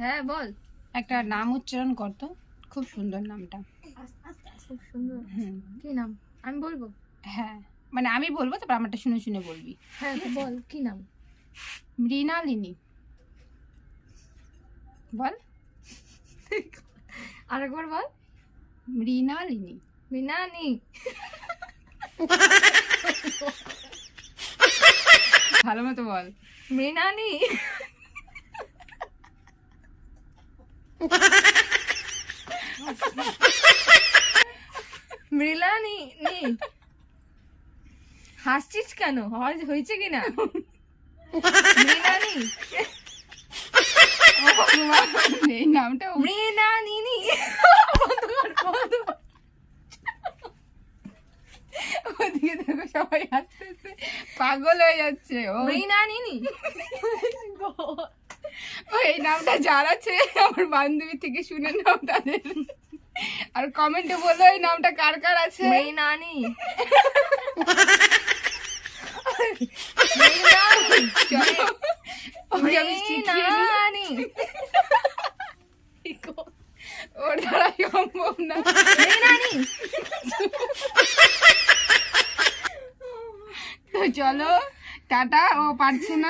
হ্যাঁ বল। একটা নাম উচ্চারণ করতো খুব সুন্দর নামটা। খুব সুন্দর। কি নাম? আমি বলব? হ্যাঁ মানে আমি বলব তারপর আমারটা শুনে শুনে বলবি। হ্যাঁ বল কি নাম? মৃণালিনী। বল। আরেকবার বল। মৃণালিনী। মিনানি ভালো মতো বল। মৃণানি মৃলানি নি হাসছিস কেন? হয়- হয়েছে কিনা? মৃণানি এই নামটা মৃণানিনি বন্ধ কর, বন্ধ ওদিকে দেখো সবাই পাগল হয়ে যাচ্ছে ও। মৃণানিনি ও এই নামটা যার আছে আমার বান্ধবী থেকে শুনে নাও তাদের। আর কমেন্টে বলো এই নামটা কার কার আছে। মৃণানি ওর দ্বারা সম্ভব না। তো চলো টাটা ও পারছে না।